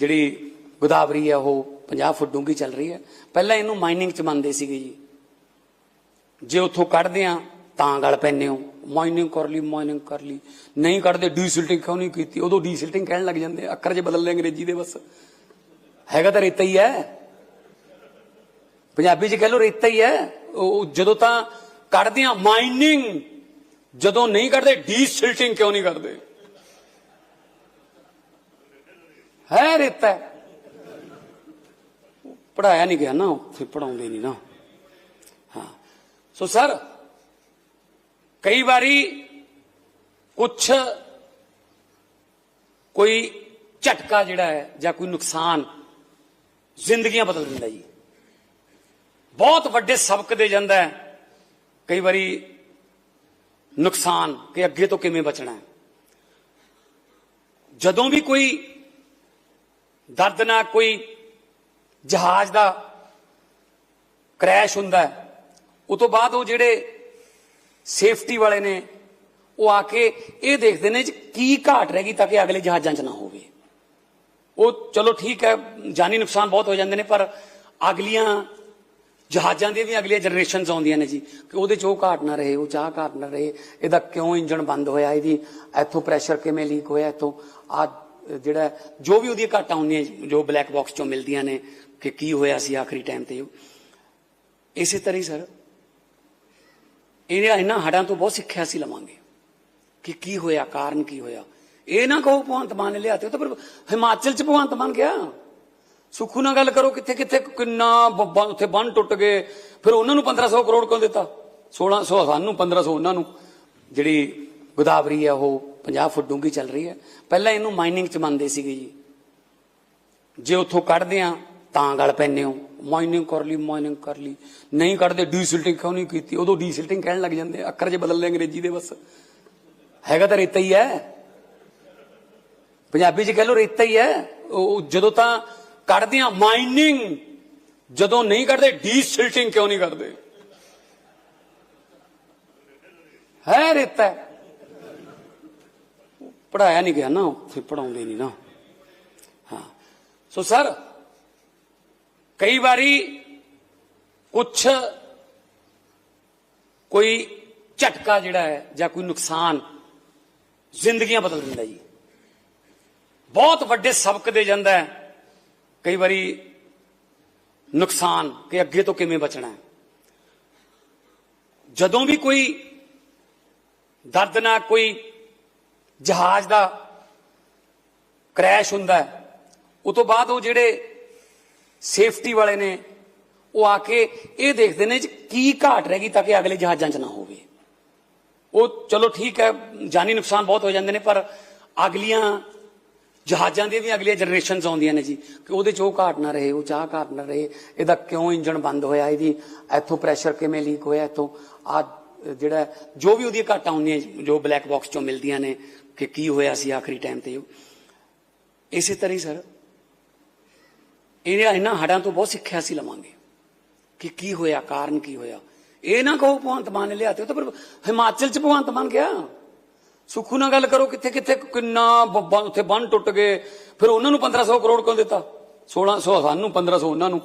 ਜਿਹੜੀ ਗੋਦਾਵਰੀ ਹੈ, ਉਹ 50 ਫੁੱਟ ਡੂੰਘੀ ਚੱਲ ਰਹੀ ਹੈ। ਪਹਿਲਾਂ ਇਹਨੂੰ ਮਾਈਨਿੰਗ ਚ ਮੰਨਦੇ ਸੀਗੇ ਜੀ। ਜੇ ਉੱਥੋਂ ਕੱਢਦੇ ਆ ਤਾਂ ਗਲ ਪੈਨੇ ਹੋ। ਮਾਈਨਿੰਗ ਕਰ ਲਈ ਮਾਈਨਿੰਗ ਕਰ ਲਈ। ਨਹੀਂ ਕੱਢਦੇ ਡੀਸਿਲਟਿੰਗ ਕਿਉਂ ਨਹੀਂ ਕੀਤੀ? ਉਦੋਂ ਡੀਸਿਲਟਿੰਗ ਕਹਿਣ ਲੱਗ ਜਾਂਦੇ ਅੱਖਰ ਜੇ ਬਦਲ ਲੈ ਅੰਗਰੇਜ਼ੀ ਦੇ ਬਸ। ਹੈਗਾ ਤਾਂ ਰੇਤਾ ਹੀ ਹੈ। ਪੰਜਾਬੀ ਚ ਕਹਿ ਲੋ ਰੇਤਾ ਹੀ ਹੈ। ਉਹ ਜਦੋਂ ਤਾਂ ਕੱਢਦੇ ਆ ਮਾਈਨਿੰਗ ਜਦੋਂ ਨਹੀਂ ਕੱਢਦੇ ਡੀਸਿਲਟਿੰਗ ਕਿਉਂ ਨਹੀਂ ਕਰਦੇ? ਹੈ ਰੇਤਾ ਪੜਾਇਆ ਨਹੀਂ ਗਿਆ ਨਾ ਫਿਰ ਪੜਾਉਂਦੇ ਨਹੀਂ ਨਾ। ਹਾਂ। ਸੋ ਸਰ, ਕਈ ਵਾਰੀ ਕੁਛ ਕੋਈ ਝਟਕਾ ਜਿਹੜਾ ਹੈ ਜਾਂ ਕੋਈ ਨੁਕਸਾਨ ਜ਼ਿੰਦਗੀਆਂ ਬਦਲ ਦਿੰਦਾ ਜੀ। ਬਹੁਤ ਵੱਡੇ ਸਬਕ ਦੇ ਜਾਂਦਾ ਹੈ। ਕਈ ਵਾਰੀ ਨੁਕਸਾਨ ਕਿ ਅੱਗੇ ਤੋਂ ਕਿਵੇਂ ਬਚਣਾ ਹੈ। ਜਦੋਂ ਵੀ ਕੋਈ ਦਰਦ ਦਰਦਨਾਕ ਕੋਈ ਜਹਾਜ਼ ਦਾ ਕ੍ਰੈਸ਼ ਹੁੰਦਾ ਉਹ ਤੋਂ ਬਾਅਦ ਉਹ ਜਿਹੜੇ ਸੇਫਟੀ ਵਾਲੇ ਨੇ, ਉਹ ਆ ਕੇ ਇਹ ਦੇਖਦੇ ਨੇ ਜੀ ਕੀ ਘਾਟ ਰਹਿ ਗਈ ਤਾਂ ਕਿ ਅਗਲੇ ਜਹਾਜ਼ਾਂ 'ਚ ਨਾ ਹੋਵੇ। ਉਹ ਚਲੋ ਠੀਕ ਹੈ, ਜਾਨੀ ਨੁਕਸਾਨ ਬਹੁਤ ਹੋ ਜਾਂਦੇ ਨੇ, ਪਰ ਅਗਲੀਆਂ ਜਹਾਜ਼ਾਂ ਦੀਆਂ ਵੀ ਅਗਲੀਆਂ ਜਨਰੇਸ਼ਨਸ ਆਉਂਦੀਆਂ ਨੇ ਜੀ ਕਿ ਉਹਦੇ 'ਚ ਉਹ ਘਾਟ ਨਾ ਰਹੇ, ਉਹ ਚਾਹ ਘਾਟ ਨਾ ਰਹੇ, ਇਹਦਾ ਕਿਉਂ ਇੰਜਣ ਬੰਦ ਹੋਇਆ, ਇਹਦੀ ਇੱਥੋਂ ਪ੍ਰੈਸ਼ਰ ਕਿਵੇਂ ਲੀਕ ਹੋਇਆ, ਇੱਥੋਂ ਆ ਜਿਹੜਾ ਜੋ ਵੀ ਉਹਦੀਆਂ ਘਾਟਾਂ ਹੁੰਦੀਆਂ, ਜੋ ਬਲੈਕ ਬਾਕਸ 'ਚੋਂ ਮਿਲਦੀਆਂ ਨੇ, ਕਿ ਕੀ ਹੋਇਆ ਸੀ ਆਖਰੀ ਟਾਈਮ ਤੇ। ਇਸੇ ਤਰ੍ਹਾਂ ਹੀ ਸਰ ਇਹਨਾਂ ਇਹਨਾਂ ਹੜਾਂ ਤੋਂ ਬਹੁਤ ਸਿੱਖਿਆ ਸੀ ਲਵਾਂਗੇ, ਕਿ ਕੀ ਹੋਇਆ, ਕਾਰਨ ਕੀ ਹੋਇਆ। ਇਹ ਨਾ ਕਹੋ ਭਗਵੰਤ ਮਾਨ ਨੇ ਲਿਆਤੇ ਉਹ ਤਾਂ ਫਿਰ ਹਿਮਾਚਲ ਚ ਭਗਵੰਤ ਮਾਨ ਗਿਆ। ਸੁਖੂ ਨਾਲ ਗੱਲ ਕਰੋ, ਕਿੱਥੇ ਕਿੱਥੇ ਕਿੰਨਾ ਬੱਬਾ ਉੱਥੇ ਬੰਨ ਟੁੱਟ ਗਏ। ਫਿਰ ਉਹਨਾਂ ਨੂੰ 1500 ਕਰੋੜ ਕਿਉਂ ਦਿੱਤਾ? 1600 ਸਾਨੂੰ 1500 ਉਹਨਾਂ ਨੂੰ। ਜਿਹੜੀ ਗੋਦਾਵਰੀ ਹੈ ਉਹ 50 ਫੁੱਟ ਡੂੰਘੀ ਚੱਲ ਰਹੀ ਹੈ। ਪਹਿਲਾਂ ਇਹਨੂੰ ਮਾਈਨਿੰਗ ਚ ਮੰਨਦੇ ਸੀਗੇ ਜੀ। ਜੇ ਉੱਥੋਂ ਕੱਢਦੇ ਆ ਤਾਂ ਗਲ ਪੈਨੇ ਹੋ। ਮਾਈਨਿੰਗ ਕਰ ਲਈ ਮਾਈਨਿੰਗ ਕਰ ਲਈ। ਨਹੀਂ ਕੱਢਦੇ ਡੀਸਿਲਟਿੰਗ ਕਿਉਂ ਨਹੀਂ ਕੀਤੀ? ਉਦੋਂ ਡੀਸਿਲਟਿੰਗ ਕਹਿਣ ਲੱਗ ਜਾਂਦੇ ਅੱਖਰ ਜੇ ਬਦਲ ਲੈ ਅੰਗਰੇਜ਼ੀ ਦੇ ਬਸ। ਹੈਗਾ ਤਾਂ ਰੇਤਾ ਹੀ ਹੈ। ਪੰਜਾਬੀ ਚ ਕਹਿ ਲੋ ਰੇਤਾ ਹੀ ਹੈ। ਉਹ ਜਦੋਂ ਤਾਂ ਕੱਢਦੇ ਆ ਮਾਈਨਿੰਗ ਜਦੋਂ ਨਹੀਂ ਕੱਢਦੇ ਡੀਸਿਲਟਿੰਗ ਕਿਉਂ ਨਹੀਂ ਕਰਦੇ ਹੈ ਰੇਤਾ। ਪੜਾਇਆ ਨਹੀਂ ਗਿਆ ਨਾ ਫਿਰ ਪੜਾਉਂਦੇ ਨਹੀਂ ਨਾ। ਹਾਂ। ਸੋ ਸਰ, ਕਈ ਵਾਰੀ ਕੁਛ ਕੋਈ ਝਟਕਾ ਜਿਹੜਾ ਹੈ ਜਾਂ ਕੋਈ ਨੁਕਸਾਨ ਜ਼ਿੰਦਗੀਆਂ ਬਦਲ ਦਿੰਦਾ ਜੀ। ਬਹੁਤ ਵੱਡੇ ਸਬਕ ਦੇ ਜਾਂਦਾ ਹੈ, ਕਈ ਵਾਰੀ ਨੁਕਸਾਨ ਕਿ ਅੱਗੇ ਤੋਂ ਕਿਵੇਂ ਬਚਣਾ ਹੈ। ਜਦੋਂ ਵੀ ਕੋਈ ਦਰਦਨਾਕ ਕੋਈ ਜਹਾਜ਼ ਦਾ ਕ੍ਰੈਸ਼ ਹੁੰਦਾ ਹੈ। ਉਹ ਤੋਂ ਬਾਅਦ ਉਹ ਜਿਹੜੇ ਸੇਫਟੀ ਵਾਲੇ ਨੇ, ਉਹ ਆ ਕੇ ਇਹ ਦੇਖਦੇ ਨੇ ਜੀ ਕੀ ਘਾਟ ਰਹਿ ਗਈ ਤਾਂ ਕਿ ਅਗਲੇ ਜਹਾਜ਼ਾਂ 'ਚ ਨਾ ਹੋਵੇ। ਉਹ ਚਲੋ ਠੀਕ ਹੈ, ਜਾਨੀ ਨੁਕਸਾਨ ਬਹੁਤ ਹੋ ਜਾਂਦੇ ਨੇ, ਪਰ ਅਗਲੀਆਂ ਜਹਾਜ਼ਾਂ ਦੀਆਂ ਵੀ ਅਗਲੀਆਂ ਜਨਰੇਸ਼ਨਸ ਆਉਂਦੀਆਂ ਨੇ ਜੀ ਕਿ ਉਹਦੇ 'ਚ ਉਹ ਘਾਟ ਨਾ ਰਹੇ, ਉਹ ਚਾਹ ਘਾਟ ਨਾ ਰਹੇ, ਇਹਦਾ ਕਿਉਂ ਇੰਜਣ ਬੰਦ ਹੋਇਆ, ਇਹਦੀ ਇੱਥੋਂ ਪ੍ਰੈਸ਼ਰ ਕਿਵੇਂ ਲੀਕ ਹੋਇਆ, ਇੱਥੋਂ ਆ ਜਿਹੜਾ ਜੋ ਵੀ ਉਹਦੀਆਂ ਘਾਟਾਂ ਹੁੰਦੀਆਂ, ਜੋ ਬਲੈਕ ਬਾਕਸ 'ਚੋਂ ਮਿਲਦੀਆਂ ਨੇ ਕਿ ਕੀ ਹੋਇਆ ਸੀ ਆਖਰੀ ਟਾਈਮ ਤੇ ਇਸੇ ਤਰ੍ਹਾਂ ਹੀ ਸਰ ਇਹਨਾਂ ਇਹਨਾਂ ਹੜਾਂ ਤੋਂ ਬਹੁਤ ਸਿੱਖਿਆ ਸੀ ਲਵਾਂਗੇ ਕਿ ਕੀ ਹੋਇਆ, ਕਾਰਨ ਕੀ ਹੋਇਆ। ਇਹ ਨਾ ਕਹੋ ਭਗਵੰਤ ਮਾਨ ਨੇ ਲਿਆਤੇ ਉਹ ਤਾਂ ਪਰ ਹਿਮਾਚਲ ਚ ਭਗਵੰਤ ਮਾਨ ਗਿਆ। ਸੁਖੂ ਨਾਲ ਗੱਲ ਕਰੋ ਕਿੱਥੇ ਕਿੱਥੇ ਕਿੰਨਾ ਬ- ਬ- ਉੱਥੇ ਬੰਨ ਟੁੱਟ ਗਏ। ਫਿਰ ਉਹਨਾਂ ਨੂੰ 1500 ਕਰੋੜ ਕਿਉਂ ਦਿੱਤਾ? 1600 ਸਾਨੂੰ 1500 ਉਹਨਾਂ ਨੂੰ।